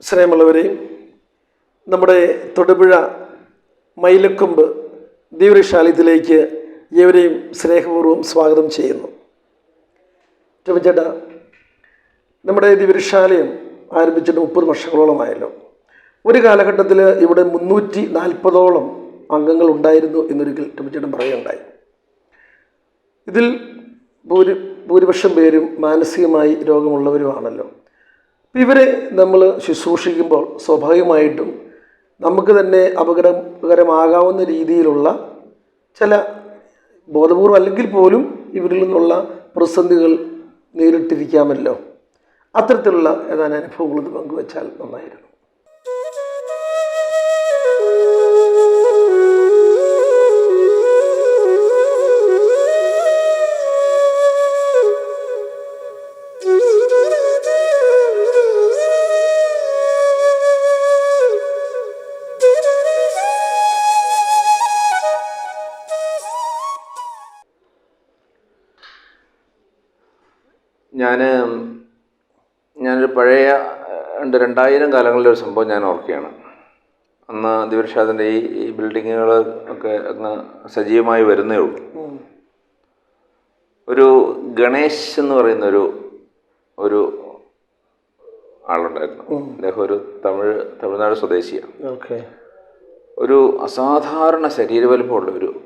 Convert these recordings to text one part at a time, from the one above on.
സ്നേഹമുള്ളവരെയും നമ്മുടെ തൊടുപുഴ മൈലക്കൊമ്പ് ദീവൃശാലയത്തിലേക്ക് ഏവരെയും സ്നേഹപൂർവം സ്വാഗതം ചെയ്യുന്നു. രവിചേട്ടാ നമ്മുടെ ദിവ്യശാലയം ആരംഭിച്ചിട്ട് മുപ്പത് വർഷങ്ങളോളമായല്ലോ. ഒരു കാലഘട്ടത്തിൽ ഇവിടെ മുന്നൂറ്റി നാൽപ്പതോളം അംഗങ്ങൾ ഉണ്ടായിരുന്നു എന്നൊരിക്കൽ രവിചേട്ടൻ പറയുകയുണ്ടായി. ഇതിൽ ഭൂരി ഭൂരിപക്ഷം പേരും മാനസികമായി രോഗമുള്ളവരുമാണല്ലോ. ഇവരെ നമ്മൾ ശുശ്രൂഷിക്കുമ്പോൾ സ്വാഭാവികമായിട്ടും നമുക്ക് തന്നെ അപകടകരമാകാവുന്ന രീതിയിലുള്ള ചില ബോധപൂർവം അല്ലെങ്കിൽ പോലും ഇവരിൽ നിന്നുള്ള പ്രതിസന്ധികൾ നേരിട്ടിരിക്കാമല്ലോ. അത്തരത്തിലുള്ള ഏതാനും അനുഭവങ്ങളൊന്ന് പങ്കുവച്ചാൽ നന്നായിരുന്നു. ഞാൻ ഞാനൊരു പഴയ രണ്ട് രണ്ടായിരം കാലങ്ങളിലെ ഒരു സംഭവം ഞാൻ ഓർക്കുകയാണ്. അന്ന് ദിവർഷാദിന്റെ ഈ ഈ ബിൽഡിങ്ങുകൾ ഒക്കെ അന്ന് സജീവമായി വരുന്നേ ഉള്ളൂ. ഒരു ഗണേശ് എന്ന് പറയുന്നൊരു ഒരു ആളുണ്ടായിരുന്നു. അദ്ദേഹം ഒരു തമിഴ് തമിഴ്നാട് സ്വദേശിയാണ്. ഓക്കെ. ഒരു അസാധാരണ ശരീരവലിപ്പമുള്ള ഒരു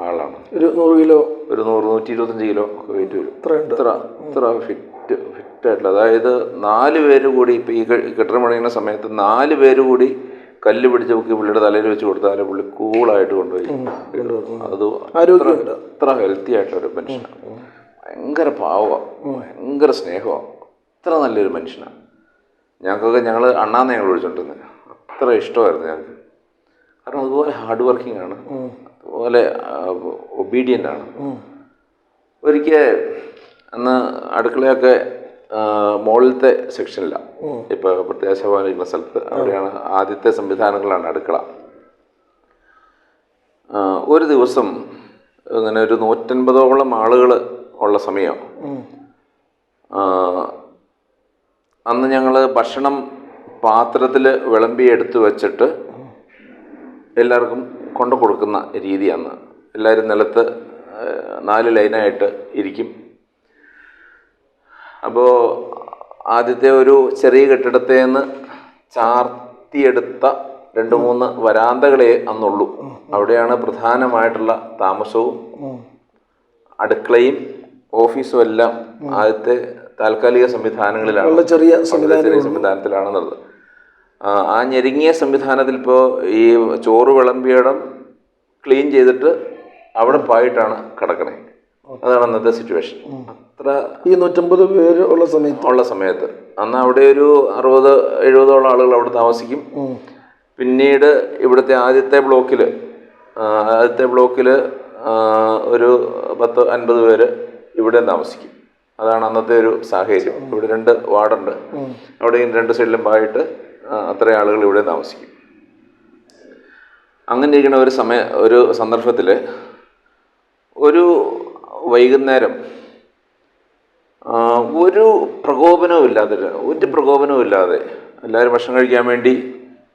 ആളാണ്. ഒരു നൂറ് കിലോ. ഒരു നൂറ് നൂറ്റി ഇരുപത്തഞ്ച് കിലോ ഒക്കെ വെയിറ്റ് വരും. ഇത്ര ഇത്ര ഫിറ്റ് ഫിറ്റായിട്ടുള്ള അതായത് നാല് പേര് കൂടി ഇപ്പം ഈ കെട്ടിടം പണിയുന്ന സമയത്ത് നാല് പേര് കൂടി കല്ല് പിടിച്ച് പൊക്കി പുള്ളിയുടെ തലയിൽ വെച്ച് കൊടുത്താൽ പുള്ളി കൂളായിട്ട് കൊണ്ടുപോയി. അത് അത്ര ഹെൽത്തി ആയിട്ടുള്ള ഒരു മനുഷ്യനാണ് ഭയങ്കര പാവമാണ് ഭയങ്കര സ്നേഹമാണ് അത്ര നല്ലൊരു മനുഷ്യനാണ് ഞങ്ങൾക്കൊക്കെ ഞങ്ങൾ അണ്ണാന്ന് ഞങ്ങൾ വിളിച്ചോണ്ടിരുന്നത് അത്ര ഇഷ്ടമായിരുന്നു ഞങ്ങൾക്ക് കാരണം അതുപോലെ ഹാർഡ് വർക്കിംഗ് ആണ്. അതുപോലെ ഒബീഡിയന്റ് ആണ്. ഒരിക്കൽ അന്ന് അടുക്കളയൊക്കെ മുകളിലത്തെ സെക്ഷനിലാണ് ഇപ്പോൾ പ്രത്യാശ ഭവൻ ഇരിക്കുന്ന സ്ഥലത്ത് അവിടെയാണ് ആദ്യത്തെ സംവിധാനങ്ങളാണ് അടുക്കള. ഒരു ദിവസം ഇങ്ങനെ ഒരു നൂറ്റൻപതോളം ആളുകൾ ഉള്ള സമയം. അന്ന് ഞങ്ങൾ ഭക്ഷണം പാത്രത്തിൽ വിളമ്പി എടുത്ത് വെച്ചിട്ട് എല്ലാവർക്കും കൊണ്ടു കൊടുക്കുന്ന രീതിയാണ്. എല്ലാവരും നിലത്ത് നാല് ലൈനായിട്ട് ഇരിക്കും. അപ്പോൾ ആദ്യത്തെ ഒരു ചെറിയ കെട്ടിടത്തിൽ നിന്ന് ചാർത്തിയെടുത്ത രണ്ട് മൂന്ന് വരാന്തകളെ അന്നുള്ളൂ. അവിടെയാണ് പ്രധാനമായിട്ടുള്ള താമസവും അടുക്കളയും ഓഫീസും എല്ലാം ആദ്യത്തെ താൽക്കാലിക സംവിധാനങ്ങളിലാണ്. ചെറിയ സംവിധാനത്തിലാണെന്നുള്ളത് ആ ഞെരുങ്ങിയ സംവിധാനത്തിൽ ഇപ്പോൾ ഈ ചോറ് വിളമ്പിയിടം ക്ലീൻ ചെയ്തിട്ട് അവിടെ പോയിട്ടാണ് കിടക്കണേ. അതാണ് അന്നത്തെ സിറ്റുവേഷൻ അത്ര ഈ നൂറ്റമ്പത് പേര് ഉള്ള സമയത്ത്? ഉള്ള സമയത്ത്. അന്ന് അവിടെ ഒരു അറുപത് എഴുപതോളം ആളുകൾ അവിടെ താമസിക്കും. പിന്നീട് ഇവിടുത്തെ ആദ്യത്തെ ബ്ലോക്കിൽ ആദ്യത്തെ ബ്ലോക്കിൽ ഒരു പത്ത് അൻപത് പേര് ഇവിടെ താമസിക്കും. അതാണ് അന്നത്തെ ഒരു സാഹചര്യം. ഇവിടെ രണ്ട് വാർഡുണ്ട്. അവിടെയും രണ്ട് സൈഡിലും പായിട്ട് അത്ര ആളുകൾ ഇവിടെ താമസിക്കും. അങ്ങനെ ഇരിക്കുന്ന ഒരു സമയ ഒരു സന്ദർഭത്തിൽ ഒരു വൈകുന്നേരം ഒരു പ്രകോപനവും ഇല്ലാതെ ഒരു പ്രകോപനവും ഇല്ലാതെ എല്ലാവരും ഭക്ഷണം കഴിക്കാൻ വേണ്ടി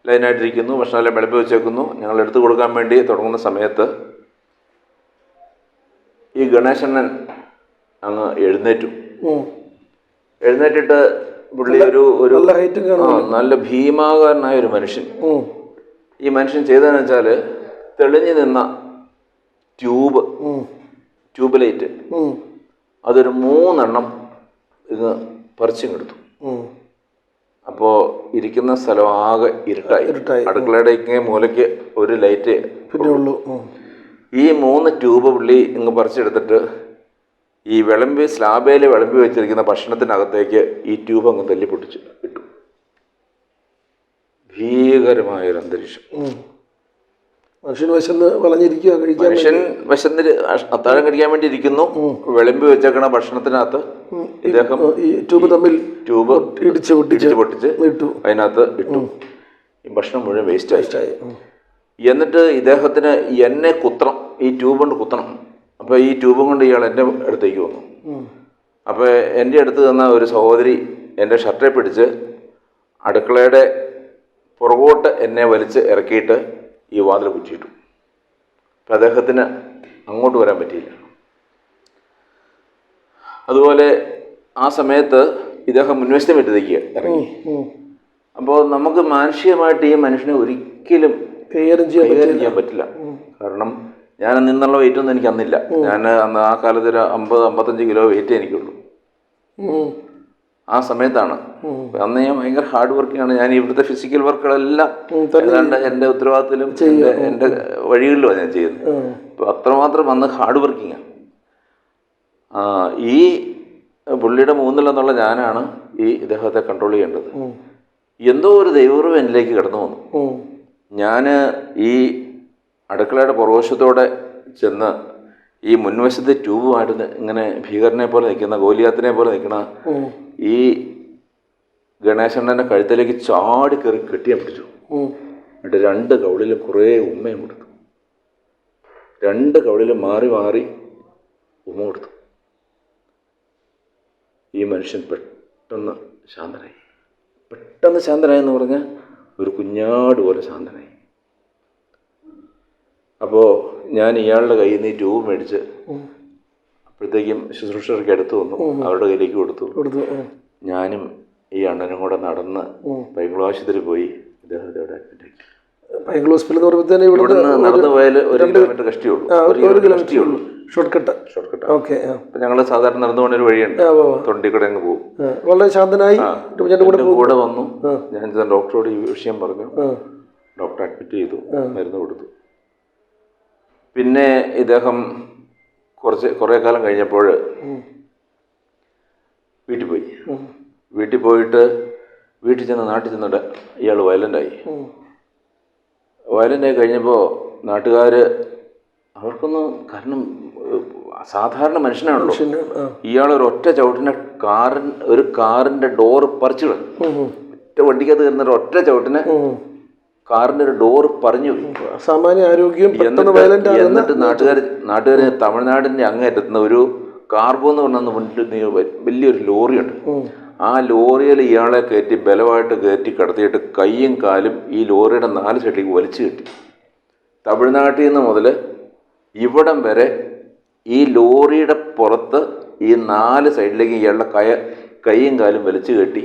ലൈനായിട്ടിരിക്കുന്നു ഭക്ഷണം എല്ലാം വിളമ്പി വെച്ചേക്കുന്നു ഞങ്ങൾ എടുത്തു കൊടുക്കാൻ വേണ്ടി തുടങ്ങുന്ന സമയത്ത് ഈ ഗണേശണ്ണൻ അങ്ങ് എഴുന്നേറ്റു. എഴുന്നേറ്റിട്ട് പുള്ളി ഒരു ഒരു നല്ല ഭീമാകാരനായ ഒരു മനുഷ്യൻ. ഈ മനുഷ്യൻ ചെയ്തതെന്ന് വെച്ചാൽ തെളിഞ്ഞു നിന്ന ട്യൂബ്. ട്യൂബ് ലൈറ്റ് ഉം. അതൊരു മൂന്നെണ്ണം ഇത് പറിച്ചിങ്ങെടുത്തു അപ്പോ അപ്പോൾ ഇരിക്കുന്ന സ്ഥലം ആകെ ഇരുട്ടായി. അടുക്കളയുടെ മൂലയ്ക്ക് ഒരു ലൈറ്റ് പിന്നെ ഉള്ളൂ. ഈ മൂന്ന് ട്യൂബ് പുള്ളി ഇങ്ങ് പറിച്ചെടുത്തിട്ട് ഈ വിളമ്പി സ്ലാബേൽ വിളമ്പി വെച്ചിരിക്കുന്ന ഭക്ഷണത്തിനകത്തേക്ക് ഈ ട്യൂബ് അങ്ങ് തല്ലി പൊട്ടിച്ച് ഇട്ടു. ഭീകരമായൊരു അന്തരീക്ഷം ഉം. വിശന്ന് വളഞ്ഞിരിക്കുക കഴിക്കാൻ മനുഷ്യൻ വിശന്ന് അത്താഴം കഴിക്കാൻ വേണ്ടി ഇരിക്കുന്നു. വിളമ്പി വെച്ചേക്കണ ഭക്ഷണത്തിനകത്ത് ഇദ്ദേഹം ഈ ട്യൂബ് തമ്മിൽ ട്യൂബ് ഇടിച്ച് പൊട്ടിച്ച് പൊട്ടിച്ച് ഇട്ടു. അതിനകത്ത് ഇട്ടു. ഈ ഭക്ഷണം മുഴുവൻ വേസ്റ്റ് ആയി. എന്നിട്ട് ഇദ്ദേഹത്തിന് എന്നെ കുത്തണം. ഈ ട്യൂബ് കൊണ്ട് കുത്തണം. അപ്പോൾ ഈ ട്യൂബും കൊണ്ട് ഇയാൾ എന്റെ അടുത്തേക്ക് വന്നു. അപ്പോൾ എന്റെ അടുത്ത് തന്ന ഒരു സഹോദരി എന്റെ ഷർട്ടെ പിടിച്ച് അടുക്കളയുടെ പുറകോട്ട് എന്നെ വലിച്ച് ഇറക്കിയിട്ട് ഈ വാതിൽ കുറ്റിയിട്ടു. അപ്പം അദ്ദേഹത്തിന് അങ്ങോട്ട് വരാൻ പറ്റിയില്ല. അതുപോലെ ആ സമയത്ത് ഇദ്ദേഹം മുൻവശത്തെ വിട്ടതേക്ക് ഇറങ്ങി അപ്പോൾ നമുക്ക് മാനുഷികമായിട്ട് ഈ മനുഷ്യനെ ഒരിക്കലും കൈകാര്യം ചെയ്യാൻ പറ്റില്ല. കാരണം ഞാൻ നിന്നുള്ള വെയിറ്റ് ഒന്നും എനിക്ക് അന്നില്ല. ഞാൻ അന്ന് ആ കാലത്ത് ഒരു അമ്പത് അമ്പത്തഞ്ച് കിലോ വെയിറ്റ് എനിക്കുള്ളൂ. ആ സമയത്താണ്. അന്ന് ഞാൻ ഭയങ്കര ഹാർഡ് വർക്കിംഗ് ആണ് ഞാൻ ഇവിടുത്തെ ഫിസിക്കൽ വർക്കുകളെല്ലാം എന്റെ തന്നെ ഏതാണ്ട് എന്റെ ഉത്തരവാദിത്തത്തിലും എന്റെ എന്റെ വഴികളിലുമാണ് ഞാൻ ചെയ്യുന്നത്. അപ്പൊ അപ്പോൾ അത്രമാത്രം അന്ന് ഹാർഡ് വർക്കിംഗ് ആണ് ഈ പുള്ളിയുടെ മൂന്നിലെന്നുള്ള ഞാനാണ് ഈ ഇദ്ദേഹത്തെ കൺട്രോൾ ചെയ്യേണ്ടത്. എന്തോ ഒരു ദൈവം എന്നിലേക്ക് കടന്നു വന്നു. ഞാൻ ഞാൻ ഈ അടുക്കളയുടെ പുറവശത്തോടെ ചെന്ന് ഈ മുൻവശത്തെ ട്യൂബുമായിട്ട് ഇങ്ങനെ ഭീകരനെ പോലെ നിൽക്കുന്ന ഗോലിയാത്തിനെ പോലെ നിൽക്കുന്ന. ഈ ഗണേശണ്ണന്റെ കഴുത്തിലേക്ക് ചാടി കയറി കെട്ടിയാൻ പിടിച്ചു. എന്നിട്ട് രണ്ട് കൗളിലും കുറേ ഉമ്മയും കൊടുത്തു. രണ്ട് കൗളിലും മാറി മാറി ഉമ്മ കൊടുത്തു. ഈ മനുഷ്യൻ പെട്ടെന്ന് ശാന്തനായി. പെട്ടെന്ന് ശാന്തനായി എന്ന് പറഞ്ഞാൽ ഒരു കുഞ്ഞാട് പോലെ ശാന്തനായി. അപ്പോൾ ഞാൻ ഇയാളുടെ കയ്യിൽ നിന്ന് ഈ ട്യൂബ് മേടിച്ച് ഉം. അപ്പോഴത്തേക്കും ശുശ്രൂഷകർക്ക് എടുത്തു വന്നു. അവരുടെ കയ്യിലേക്ക് കൊടുത്തു. കൊടുത്തു ഞാനും ഈ അണ്ണനും കൂടെ നടന്ന് പൈങ്കുളം ആശുപത്രി പോയി ഇദ്ദേഹത്തോടെ. പൈങ്കിൾ ഹോസ്പിറ്റൽ എന്ന് പറയുമ്പോൾ തന്നെ ഇവിടുന്ന് നടന്നു പോയാൽ ഒരു കിലോമീറ്റർ കഷ്ടിയുള്ളൂ ഒരു kilometre short cut short cut okay അപ്പം ഞങ്ങൾ സാധാരണ നടന്നു പോകുന്ന ഒരു വഴിയുണ്ട്. തൊണ്ടിക്കൂടെ അങ്ങ് പോകും. വളരെ ശാന്തനായി കൂടെ കൂടെ വന്നു. ഞാൻ ഡോക്ടറോട് ഈ വിഷയം പറഞ്ഞു. ഡോക്ടർ അഡ്മിറ്റ് ചെയ്തു. മരുന്ന് കൊടുത്തു. പിന്നെ ഇദ്ദേഹം കുറച്ച് കുറേ കാലം കഴിഞ്ഞപ്പോൾ. വീട്ടിൽ പോയി. വീട്ടിൽ പോയിട്ട് വീട്ടിൽ ചെന്ന് നാട്ടിൽ ചെന്നിട്ട് ഇയാൾ വയലന്റായി. വയലന്റായി കഴിഞ്ഞപ്പോൾ നാട്ടുകാർ അവർക്കൊന്നും കാരണം സാധാരണ മനുഷ്യനാണല്ലോ ഇയാൾ ഒരു ഒറ്റ ചവിട്ടിനെ കാറിൻ ഒരു കാറിന്റെ ഡോറ് പറിച്ചു. ഒറ്റ വണ്ടിക്കകത്ത് കയറുന്ന ഒറ്റ ചവിട്ടിനെ ഉം. ഡോർ ഒരു പറഞ്ഞു. സാമാന്യ ആരോഗ്യം എന്നിട്ട് നാട്ടുകാർ നാട്ടുകാർ തമിഴ്നാടിന്റെ അങ്ങേറ്റത്തുന്ന ഒരു കാർബോ എന്ന് പറഞ്ഞ മുന്നിൽ വലിയൊരു ലോറിയുണ്ട്. ആ ലോറിയിൽ ഇയാളെ കയറ്റി ബലമായിട്ട് കയറ്റി കിടത്തിയിട്ട് കൈയും കാലും ഈ ലോറിയുടെ നാല് സൈഡിലേക്ക് വലിച്ചു കെട്ടി. തമിഴ്നാട്ടിൽ നിന്ന് മുതൽ ഇവിടം വരെ ഈ ലോറിയുടെ പുറത്ത് ഈ നാല് സൈഡിലേക്ക് ഇയാളുടെ കയ കൈയും കാലും വലിച്ചു കെട്ടി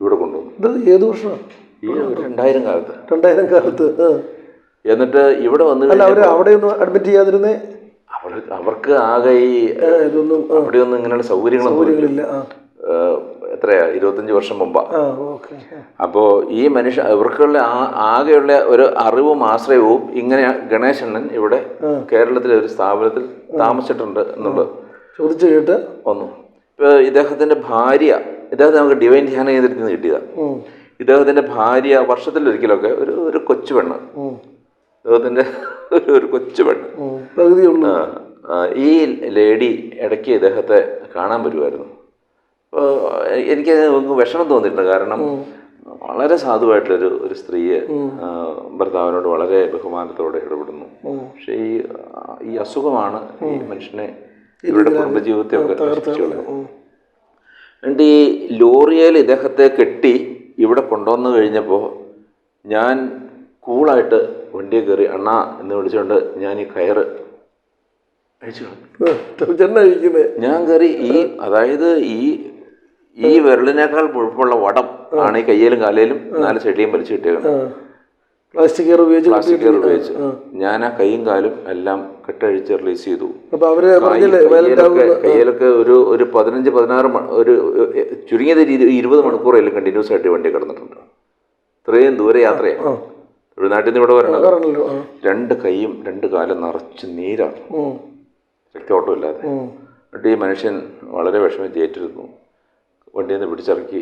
ഇവിടെ കൊണ്ടുവന്നു. ഇത് ഏത് വർഷമാണ്? ഈ രണ്ടായിരം കാലത്ത്. രണ്ടായിരം കാലത്ത് എന്നിട്ട് ഇവിടെ വന്ന് അല്ല അവിടെ ഒന്നും അഡ്മിറ്റ് ചെയ്യാതിരുന്നേ? അവർ അവർക്ക് ആകെ ഈ ഇതൊന്നും അവിടെയൊന്നും ഇങ്ങനെയുള്ള സൗകര്യങ്ങളൊന്നും എത്രയാ? ഇരുപത്തഞ്ച് വർഷം മുമ്പാ. അപ്പോ അപ്പോൾ ഈ മനുഷ്യ ഇവർക്കുള്ള ആകെയുള്ള ഒരു അറിവും ആശ്രയവും ഇങ്ങനെ ഗണേശണ്ണൻ ഇവിടെ കേരളത്തിലെ ഒരു സ്ഥാപനത്തിൽ താമസിച്ചിട്ടുണ്ട് എന്നുള്ളത് ചോദിച്ചു കേട്ട്. വന്നു. ഇപ്പൊ ഇദ്ദേഹത്തിന്റെ ഭാര്യ ഇദ്ദേഹത്തെ നമുക്ക് ഡിവൈൻ ധ്യാന കേന്ദ്രത്തിൽ നിന്ന് കിട്ടിയതാണ്. ഇദ്ദേഹത്തിന്റെ ഭാര്യ വർഷത്തിലൊരിക്കലൊക്കെ ഒരു ഒരു കൊച്ചു പെണ്ണ്. ഇദ്ദേഹത്തിന്റെ ഒരു ഒരു കൊച്ചു പെണ്ണ് ആ, ഈ ലേഡി ഇടയ്ക്ക് ഇദ്ദേഹത്തെ കാണാൻ വരുമായിരുന്നു അപ്പോൾ എനിക്ക് വിഷമം തോന്നിയിട്ടുണ്ട്. കാരണം വളരെ സാധുവായിട്ടൊരു ഒരു സ്ത്രീയെ ഭർത്താവിനോട് വളരെ ബഹുമാനത്തോടെ ഇടപെടുന്നു. പക്ഷേ ഈ ഈ അസുഖമാണ് ഈ മനുഷ്യനെ ഇവരുടെ കുടുംബജീവിതത്തെ ഒക്കെ നശിപ്പിച്ചു. എന്നിട്ട് ഈ ലോറിയയിൽ ഇദ്ദേഹത്തെ കെട്ടി ഇവിടെ കൊണ്ടുവന്നു കഴിഞ്ഞപ്പോൾ ഞാൻ കൂളായിട്ട് വണ്ടിയിൽ കയറി അണ്ണ എന്ന് വിളിച്ചുകൊണ്ട് ഞാൻ ഈ കയറ് അഴിച്ചു ഞാൻ കയറി ഈ അതായത് ഈ ഈ വിരലിനേക്കാൾ മുഴുപ്പുള്ള വടം ആണ് ഈ കയ്യിലും കാലയിലും നാല് ചെടിയും വലിച്ചു കിട്ടിയത് പ്ലാസ്റ്റിക് ഉപയോഗിച്ച് പ്ലാസ്റ്റിക് കയർ ഉപയോഗിച്ച്. ഞാൻ ആ കൈയും കാലും എല്ലാം കെട്ടഴിച്ച് റിലീസ് ചെയ്തു. കയ്യിലൊക്കെ ഒരു ഒരു പതിനഞ്ച് പതിനാറ് ഒരു ചുരുങ്ങിയ ചുരുങ്ങിയത് ഇരുപത് മണിക്കൂറെല്ലാം കണ്ടിന്യൂസ് ആയിട്ട് വണ്ടി കിടന്നിട്ടുണ്ട്. ഇത്രയും ദൂരെ യാത്രയാണ് തമിഴ്നാട്ടിൽ നിന്ന് ഇവിടെ വരണം രണ്ട് കൈയും രണ്ട് കാലും നിറച്ച് നീരാണ്. രക്തോട്ടം ഇല്ലാതെ എന്നിട്ട് ഈ മനുഷ്യൻ വളരെ വിഷമം ചേറ്റിരുന്നു വണ്ടിയിൽ നിന്ന് പിടിച്ചിറക്കി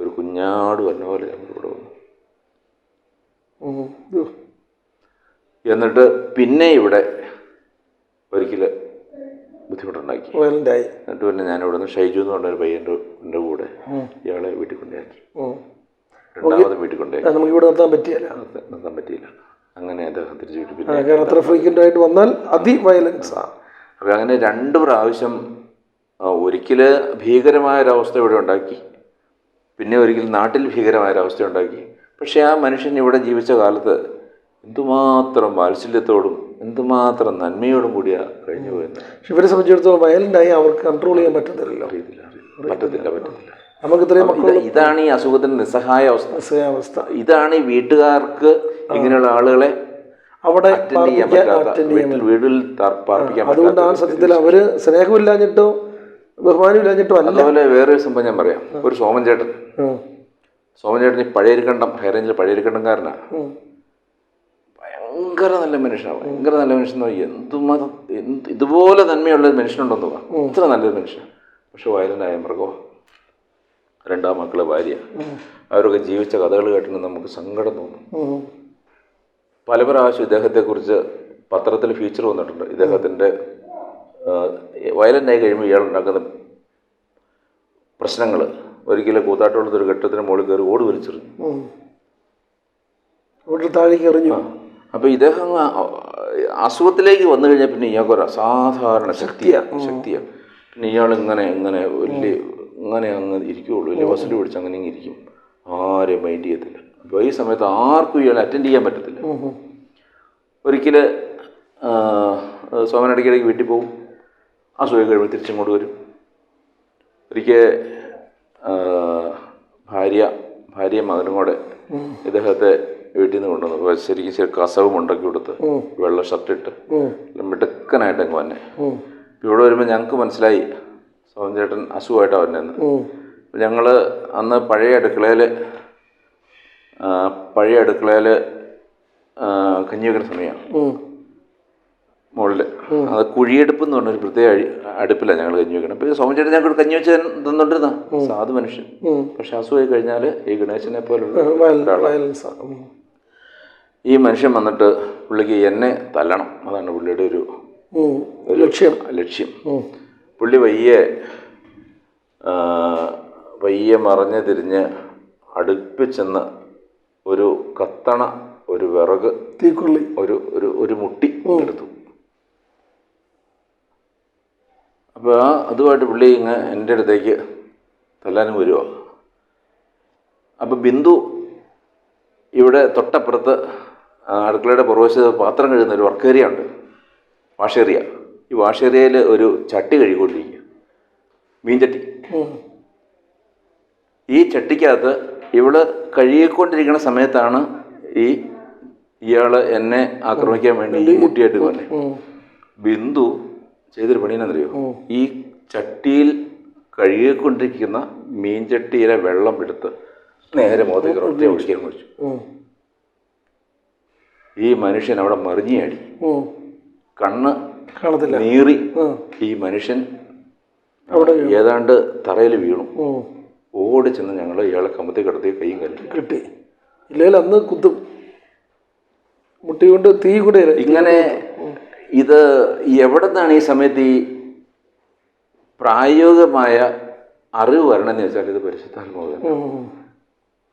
ഒരു കുഞ്ഞാട് വന്ന പോലെ ഞങ്ങൾ ഇവിടെ വന്നു. എന്നിട്ട് പിന്നെ ഇവിടെ ഒരിക്കൽ ബുദ്ധിമുട്ടുണ്ടാക്കി. എന്നിട്ട് പിന്നെ ഞാൻ ഇവിടെ നിന്ന് ഷൈജു എന്ന് പറഞ്ഞൊരു പയ്യന്റെ എന്റെ കൂടെ ഇയാളെ വീട്ടിൽ കൊണ്ടുപോയി. രണ്ടാമത് വീട്ടിൽ കൊണ്ടുപോയി. നമുക്ക് ഇവിടെ നിർത്താൻ പറ്റിയല്ല. നിർത്താൻ പറ്റിയില്ല. അങ്ങനെ അദ്ദേഹം തിരിച്ചു വീട്ടിൽ പിന്നെ കാരണം ഫ്രീക്വന്റ് ആയിട്ട് വന്നാൽ അതിവയലൻസ് ആ. അപ്പം അങ്ങനെ രണ്ട് പ്രാവശ്യം ഒരിക്കൽ ഭീകരമായൊരവസ്ഥ ഇവിടെ ഉണ്ടാക്കി. പിന്നെ ഒരിക്കൽ നാട്ടിൽ ഭീകരമായൊരവസ്ഥ ഉണ്ടാക്കി. പക്ഷേ ആ മനുഷ്യൻ ഇവിടെ ജീവിച്ച കാലത്ത് എന്തുമാത്രം വാത്സല്യത്തോടും എന്തുമാത്രം നന്മയോടും കൂടിയാ കഴിഞ്ഞു പോയത്. പക്ഷെ ഇവരെ സംബന്ധിച്ചിടത്തോളം വയലന്റായി അവർക്ക് കൺട്രോൾ ചെയ്യാൻ പറ്റത്തില്ലല്ലോ. അറിയത്തില്ല. പറ്റത്തില്ല പറ്റത്തില്ല. നമുക്ക് ഇത്രയും മക്കൾ ഇതാണ് ഈ അസുഖത്തിന്റെ നിസ്സഹായ അവസ്ഥ. അവസ്ഥ ഇതാണ് ഈ വീട്ടുകാർക്ക് ഇങ്ങനെയുള്ള ആളുകളെ അവിടെ വീട്ടിൽ അതുകൊണ്ടാണ് സത്യത്തിൽ അവർ സ്നേഹമില്ലാഞ്ഞിട്ടോ ബഹുമാനമില്ലാഞ്ഞിട്ടോ അല്ല. അതുപോലെ വേറൊരു സംഭവം ഞാൻ പറയാം. ഒരു സോമൻ ചേട്ടൻ. കണ്ടം ഈ പഴയരിക്കണ്ടം ഹൈറേഞ്ചിൽ പഴയരിക്കണ്ടംകാരനാണ്. ഭയങ്കര നല്ല മനുഷ്യനാണ് ഭയങ്കര നല്ല മനുഷ്യൻ എന്തുമാത്രം എന്ത് ഇതുപോലെ നന്മയുള്ള ഒരു മനുഷ്യനുണ്ടെന്ന് പറയാം ഇത്ര നല്ലൊരു മനുഷ്യൻ. പക്ഷെ വയലന്റായ മൃഗോ രണ്ടാം മക്കളെ ഭാര്യ അവരൊക്കെ ജീവിച്ച കഥകൾ കേട്ടിട്ട് നമുക്ക് സങ്കടം തോന്നും. പല പ്രാവശ്യം ഇദ്ദേഹത്തെക്കുറിച്ച് പത്രത്തിൽ ഫീച്ചർ വന്നിട്ടുണ്ട്. ഇദ്ദേഹത്തിന്റെ വയലന്റായി കഴിയുമ്പോൾ ഇയാളുണ്ടാക്കുന്ന പ്രശ്നങ്ങൾ ഒരിക്കലും കൂത്താട്ടുള്ളത് ഒരു ഘട്ടത്തിന് മുകളിൽ കയറി ഓട് വലിച്ചെറിഞ്ഞു. വീട്ടിൽ താഴേക്ക് എറിഞ്ഞു. അപ്പോൾ ഇദ്ദേഹം അസുഖത്തിലേക്ക് വന്നു കഴിഞ്ഞാൽ പിന്നെ ഇയാൾക്ക് ഒരു അസാധാരണ ശക്തിയാണ് ശക്തിയാണ് പിന്നെ ഇയാൾ ഇങ്ങനെ ഇങ്ങനെ വലിയ ഇങ്ങനെ അങ്ങ് ഇരിക്കുകയുള്ളൂ വലിയ ബസ്സിൽ പിടിച്ച് അങ്ങനെ ഇങ്ങനെ ഇരിക്കും. ആരെയും മൈൻഡ് ചെയ്യത്തില്ല. അപ്പോൾ ഈ സമയത്ത് ആർക്കും ഇയാളെ അറ്റൻഡ് ചെയ്യാൻ പറ്റത്തില്ല. ഒരിക്കൽ ഒരിക്കൽ സോമൻ ഇടയ്ക്കിടയ്ക്ക് വീട്ടിൽ പോകും അസുഖം കഴിയുമ്പോൾ തിരിച്ചിങ്ങോട്ട് വരും. ഒരിക്കൽ ഭാര്യ ഭാര്യ മകനും കൂടെ ഇദ്ദേഹത്തെ വീട്ടിൽ നിന്ന് കൊണ്ടുവന്നു ശരിക്കും ശരി കസവും ഉണ്ടാക്കി കൊടുത്ത് വെള്ള ഷർട്ട് ഇട്ട് മിടുക്കനായിട്ട് അങ്ങ് വന്നെ. ഇവിടെ വരുമ്പോൾ ഞങ്ങൾക്ക് മനസ്സിലായി സോമൻ ചേട്ടൻ അസുഖമായിട്ടാണ് വന്നതെന്ന് ഞങ്ങൾ അന്ന് പഴയ അടുക്കളയിൽ പഴയ അടുക്കളയിൽ കഞ്ഞി വെക്കുന്ന സമയമാണ്. മുകളിൽ അത് കുഴിയെടുപ്പ് എന്ന് പറഞ്ഞൊരു പ്രത്യേക അടുപ്പിലാണ് ഞങ്ങൾ കഞ്ഞി വെക്കണം പിന്നെ സോമചേട്ടൻ ഞങ്ങൾക്ക് കഞ്ഞി വെച്ച് തന്നിട്ടിരുന്ന സാധു മനുഷ്യൻ. പക്ഷെ അസുഖമായി കഴിഞ്ഞാൽ ഈ ഗണേശനെ പോലുള്ള ഈ മനുഷ്യൻ വന്നിട്ട് പുള്ളിക്ക് എന്നെ തല്ലണം. അതാണ് പുള്ളിയുടെ ഒരു ലക്ഷ്യം. ലക്ഷ്യം. പുള്ളി വയ്യെ വയ്യെ മറിഞ്ഞ് തിരിഞ്ഞ് അടുപ്പ് ചെന്ന് ഒരു കത്തണ ഒരു വിറക് തീക്കുള്ളി. ഒരു ഒരു ഒരു മുട്ടി എടുത്തു. അപ്പോൾ ആ അതുമായിട്ട് പുള്ളി ഇങ്ങ് എന്റെ അടുത്തേക്ക് തല്ലാനും വരുമോ അപ്പോൾ ബിന്ദു ഇവിടെ തൊട്ടപ്പുറത്ത് അടുക്കളയുടെ പുറവശത്ത് പാത്രം കഴുകുന്ന ഒരു വർക്ക് ഏരിയ ഉണ്ട് വാഷേറിയ. ഈ വാഷേറിയയിൽ ഒരു ചട്ടി കഴുകിക്കൊണ്ടിരിക്കുക. മീൻചട്ടി. ഈ ചട്ടിക്കകത്ത് ഇവൾ കഴുകിക്കൊണ്ടിരിക്കുന്ന സമയത്താണ് ഈ ഇയാൾ എന്നെ ആക്രമിക്കാൻ വേണ്ടി മുട്ടിയായിട്ട് വന്നെ. ബിന്ദു ചെയ്തൊരു പണിയെന്നറിയോ ഈ ചട്ടിയിൽ കഴുകിക്കൊണ്ടിരിക്കുന്ന മീൻചട്ടിയിലെ വെള്ളം എടുത്ത് നേരെ മുഖത്തേക്ക് ഒറ്റ ഒഴിക്കാൻ കുറിച്ചു ഈ മനുഷ്യൻ അവിടെ മറിഞ്ഞാടി. ഉം. കണ്ണ് നീറി ഈ മനുഷ്യൻ അവിടെ ഏതാണ്ട് തറയിൽ വീണു. ഓടി ചെന്ന് ഞങ്ങൾ ഇയാളെ കമ്പത്തി കിടത്തി കൈയും കല്ലും കിട്ടി. ഇല്ലെങ്കിൽ അന്ന് കുത്തും. മുട്ടി കൊണ്ട് തീ കൂടെ ഇങ്ങനെ ഇത് എവിടെ നിന്നാണ് ഈ സമയത്ത് ഈ പ്രായോഗികമായ അറിവ് വരണമെന്ന് വെച്ചാൽ ഇത് പരിശുദ്ധാത്മാവ്.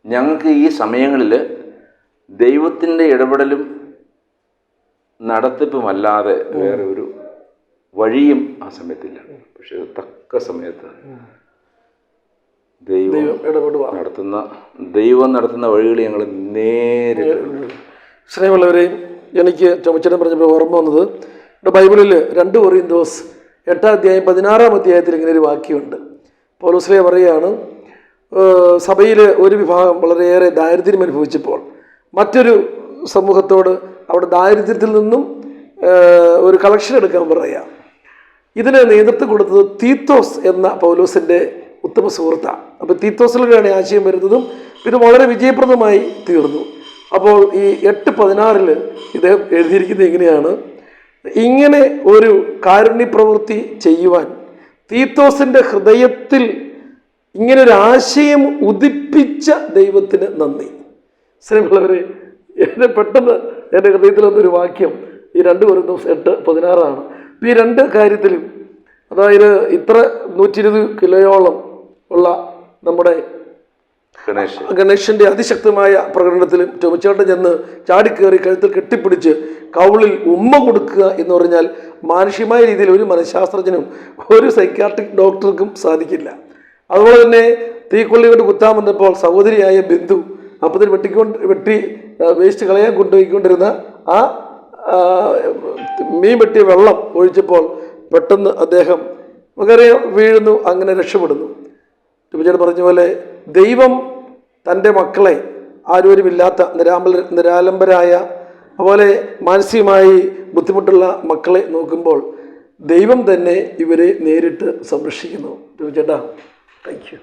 ഞങ്ങൾക്ക് ഈ സമയങ്ങളിൽ ദൈവത്തിന്റെ ഇടപെടലും നടത്തിപ്പുമല്ലാതെ വേറെ ഒരു വഴിയും ആ സമയത്തില്ല. പക്ഷെ തക്ക സമയത്ത് ദൈവം നടത്തുന്ന ദൈവം നടത്തുന്ന വഴികൾ ഞങ്ങൾ നേരിട്ട് സ്നേഹമുള്ളവരെയും എനിക്ക് ചുമച്ചടം പറഞ്ഞപ്പോൾ ഓർമ്മ വന്നത് ഇവിടെ ബൈബിളിൽ രണ്ട് കൊറിയന്തോസ് എട്ടാം അധ്യായം പതിനാറാം അധ്യായത്തിൽ ഇങ്ങനെ ഒരു വാക്യമുണ്ട്. പൗലോസ്ലേ പറയുകയാണ് സഭയിൽ ഒരു വിഭാഗം വളരെയേറെ ദാരിദ്ര്യം അനുഭവിച്ചപ്പോൾ മറ്റൊരു സമൂഹത്തോട് അവിടെ ദാരിദ്ര്യത്തിൽ നിന്നും ഒരു കളക്ഷൻ എടുക്കാൻ പറയുക ഇതിന് നേതൃത്വം കൊടുത്തത് തീത്തോസ് എന്ന പൗലോസിന്റെ ഉത്തമ സുഹൃത്താണ് അപ്പോൾ തീത്തോസിലൂടെയാണ് ആശയം വരുന്നതും ഇത് വളരെ വിജയപ്രദമായി തീർന്നു. അപ്പോൾ ഈ എട്ട് പതിനാറിൽ ഇദ്ദേഹം എഴുതിയിരിക്കുന്നത് എങ്ങനെയാണ്? ഇങ്ങനെ ഒരു കാരുണ്യപ്രവൃത്തി ചെയ്യുവാൻ തീത്തോസിന്റെ ഹൃദയത്തിൽ ഇങ്ങനെ ഒരു ആശയം ഉദിപ്പിച്ച ദൈവത്തിന് നന്ദി. സ്നേഹമുള്ളവരെ എന്റെ പെട്ടെന്ന് എന്റെ ഹൃദയത്തിൽ വന്നൊരു വാക്യം ഈ രണ്ട് ഒരു ദിവസം എട്ട് പതിനാറാണ്. ഈ രണ്ട് കാര്യത്തിലും അതായത് ഇത്ര നൂറ്റി ഇരുപത് കിലോയോളം ഉള്ള നമ്മുടെ ഗണേശന്റെ അതിശക്തമായ പ്രകടനത്തിലും ചുമച്ചേട്ടൻ ചെന്ന് ചാടിക്കേറി കഴുത്തിൽ കെട്ടിപ്പിടിച്ച് കൗളിൽ ഉമ്മ കൊടുക്കുക എന്ന് പറഞ്ഞാൽ മാനുഷികമായ രീതിയിൽ ഒരു മനഃശാസ്ത്രജ്ഞനും ഒരു സൈക്യാട്രിക് ഡോക്ടർക്കും സാധിക്കില്ല. അതുപോലെ തന്നെ തീക്കൊള്ളി കൊണ്ട് കുത്താൻ വന്നപ്പോൾ സഹോദരിയായ ബന്ധു അപ്പത്തിന് വെട്ടിക്കൊണ്ട് വെട്ടി വേസ്റ്റ് കളയാൻ കൊണ്ടുപോയിക്കൊണ്ടിരുന്ന ആ ആ, മീൻ വെട്ടിയ വെള്ളം ഒഴിച്ചപ്പോൾ പെട്ടെന്ന് അദ്ദേഹം നമുക്കറിയാം വീഴുന്നു അങ്ങനെ രക്ഷപ്പെടുന്നു. ടിപ്പുചേട്ടൻ പറഞ്ഞ പോലെ ദൈവം തന്റെ മക്കളെ ആരോരുമില്ലാത്ത നിരാമ്പല നിരാലംബരായ അതുപോലെ മാനസികമായി ബുദ്ധിമുട്ടുള്ള മക്കളെ നോക്കുമ്പോൾ ദൈവം തന്നെ ഇവരെ നേരിട്ട് സംരക്ഷിക്കുന്നു. ടിപ്പുചേട്ടാ താങ്ക് യു